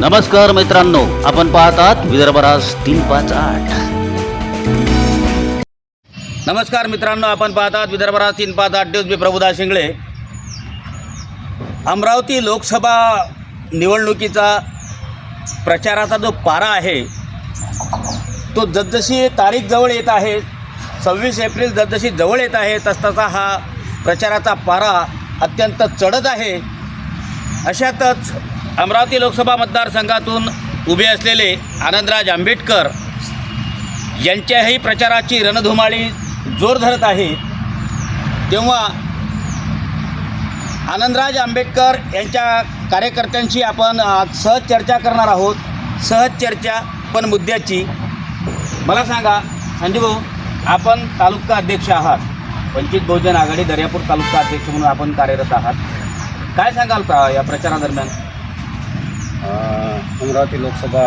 नमस्कार मित्रांनो आपण पाहतात विदर्भराज तीन पाच आठ. नमस्कार मित्रांनो आपण पाहतात विदर्भराज तीन पाच आठ. दिवस मी प्रभुदास शिंगळे. अमरावती लोकसभा निवडणुकीचा प्रचाराचा जो पारा आहे तो जसजशी तारीख जवळ येत आहे सव्वीस एप्रिल जसजशी जवळ येत आहे तसतसा हा प्रचाराचा पारा अत्यंत चढत आहे. अशातच अमरावती लोकसभा मतदारसंघातून उभे असलेले आनंदराज आंबेडकर यांच्याही प्रचाराची रणधुमाळी जोर धरत आहे. तेव्हा आनंदराज आंबेडकर यांच्या कार्यकर्त्यांशी आपण सहज चर्चा करणार आहोत. सहज चर्चा पण मुद्द्याची. मला सांगा संजय भाऊ आपण तालुका अध्यक्ष आहात. वंचित बहुजन आघाडी दर्यापूर तालुका अध्यक्ष म्हणून आपण कार्यरत आहात. काय सांगाल प्रा- या प्रचारादरम्यान? अमरावती लोकसभा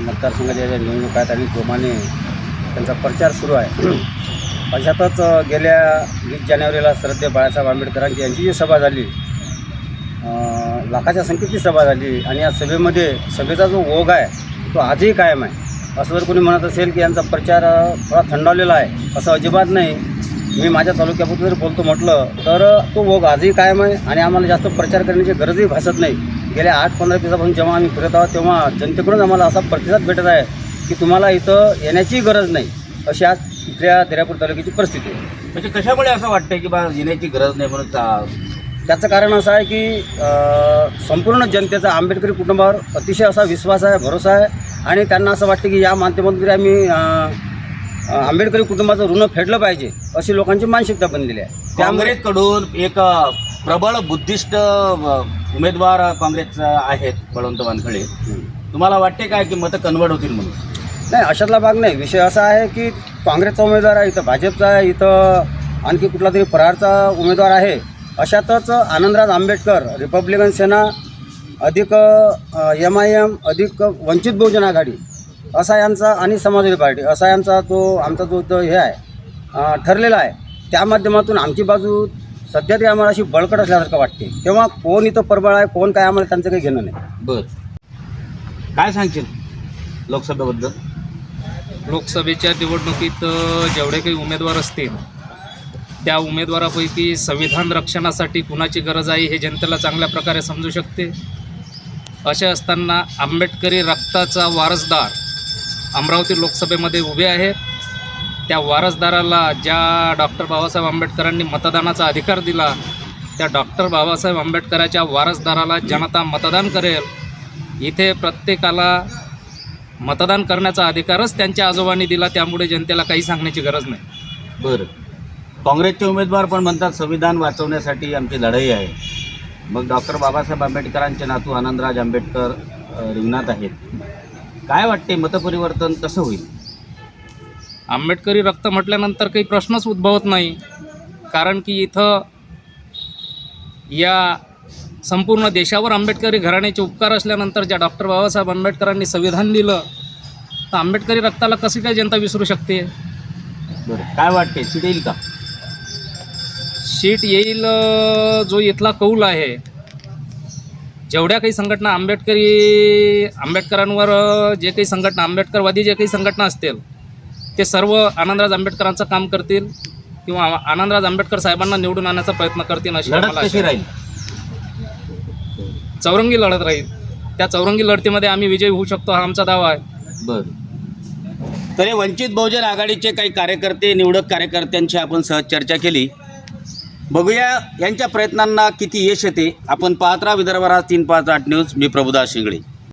मतदारसंघाच्या ज्या निवडणूक आहेत आणि जोमाने त्यांचा प्रचार सुरू आहे. अशातच गेल्या वीस जानेवारीला श्रद्धे बाळासाहेब आंबेडकरांची यांची जी सभा झाली लाखाच्या संख्येची सभा झाली आणि या सभेमध्ये सभेचा जो ओघ आहे तो आजही कायम आहे. असं जर कोणी म्हणत असेल की यांचा प्रचार थोडा थंडावलेला आहे असं अजिबात नाही. मी माझ्या तालुक्याबद्दल जर बोलतो म्हटलं तर तो ओघ आजही कायम आहे आणि आम्हाला जास्त प्रचार करण्याची गरजही भासत नाही. गेल्या आठ पंधरा दिवसापासून जेव्हा आम्ही फिरत आहोत तेव्हा जनतेकडून आम्हाला असा प्रतिसाद भेटत आहे की तुम्हाला इथं येण्याची गरज नाही अशी आज इथल्या दर्यापूर तालुक्याची परिस्थिती आहे. म्हणजे कशामुळे असं वाटतंय की बा येण्याची गरज नाही म्हणून चा- त्याचं कारण असं आहे की अ, संपूर्ण जनतेचा आंबेडकरी कुटुंबावर अतिशय असा विश्वास आहे भरोसा आहे. आणि त्यांना असं वाटतं की या माध्यमातून तरी आम्ही अ, आंबेडकरी कुटुंबाचं ऋण फेडलं पाहिजे अशी लोकांची मानसिकता बनलेली आहे. काँग्रेसकडून एक प्रबळ बुद्धिस्ट उमेदवार अ, काँग्रेसचा आहेत बळवंत वानखळे. तुम्हाला वाटते काय की मतं कन्वर्ट होतील म्हणून? नाही अशातला भाग नाही. विषय असा आहे की काँग्रेसचा उमेदवार आहे इथं भाजपचा आहे इथं आणखी कुठला तरी फरारचा उमेदवार आहे अशातच आनंदराज आंबेडकर रिपब्लिकन सेना अधिक एम आय एम अधिक वंचित बहुजन आघाडी असा यांचा आणि समाजवादी पार्टी असा यांचा तो आमचा जो तो हे आहे ठरलेला आहे त्या माध्यमातून आमची बाजू सध्या तरी आम्हाला अशी बळकट असल्यासारखं वाटते. तेव्हा कोण इथं परबळ आहे कोण काय आम्हाला त्यांचं काही घेणं नाही. बर. काय सांगशील लोकसभेबद्दल? लोकसभेच्या निवडणुकीत जेवढे काही उमेदवार असतील त्या उमेदवारापैकी संविधान रक्षणासाठी कुणाची गरज आहे हे जनतेला चांगल्या प्रकारे समजू शकते. असे असताना आंबेडकरी रक्ताचा वारसदार अमरावती लोकसभेमध्ये उभे आहेत त्या वारसदाराला ज्या डॉक्टर बाबासाहेब आंबेडकरांनी मतदानाचा अधिकार दिला त्या डॉक्टर बाबासाहेब आंबेडकराच्या वारसदाराला जनता मतदान करेल. इथे प्रत्येकाला मतदान करण्याचा अधिकारच त्यांच्या आजोबांनी दिला त्यामुळे जनतेला काही सांगण्याची गरज नाही. बरं. काँग्रेसचे उमेदवार पण म्हणतात संविधान वाचवण्यासाठी आमची लढाई आहे. मग डॉक्टर बाबासाहेब आंबेडकरांचे नातू आनंदराज आंबेडकर रिंगणात आहेत. काय वाटते मतपरिवर्तन कसं होईल? आंबेडकरी रक्त म्हटल्यानंतर काही प्रश्नच उद्भवत नाही. कारण की इथं या संपूर्ण देशावर आंबेडकरी घराण्याचे उपकार असल्यानंतर ज्या डॉक्टर बाबासाहेब आंबेडकरांनी संविधान दिलं तर आंबेडकरी रक्ताला कशी काय जनता विसरू शकते? बरं काय वाटते सीट येईल का? सीट येईल जो इथला कौल आहे जेवढ्या काही संघटना आंबेडकरी आंबेडकरांवर जे काही संघटना आंबेडकरवादी जे काही संघटना असतील ते सर्व आनंदराज आंबेडकरांचं काम करतील किंवा आनंदराज आंबेडकर साहेबांना निवडून आणण्याचा प्रयत्न करतील अशी आम्हाला. राहील? चौरंगी लढत राहील. त्या चौरंगी लढतीमध्ये आम्ही विजयी होऊ शकतो हा आमचा दावा आहे. बर. तरी वंचित बहुजन आघाडीचे काही कार्यकर्ते निवडक कार्यकर्त्यांशी आपण सहज चर्चा केली. बघूया यांच्या प्रयत्नांना किती यश येते. आपण पाहत राहा विदर्भराज तीन पाच आठ न्यूज. मी प्रभुदास शिंगळे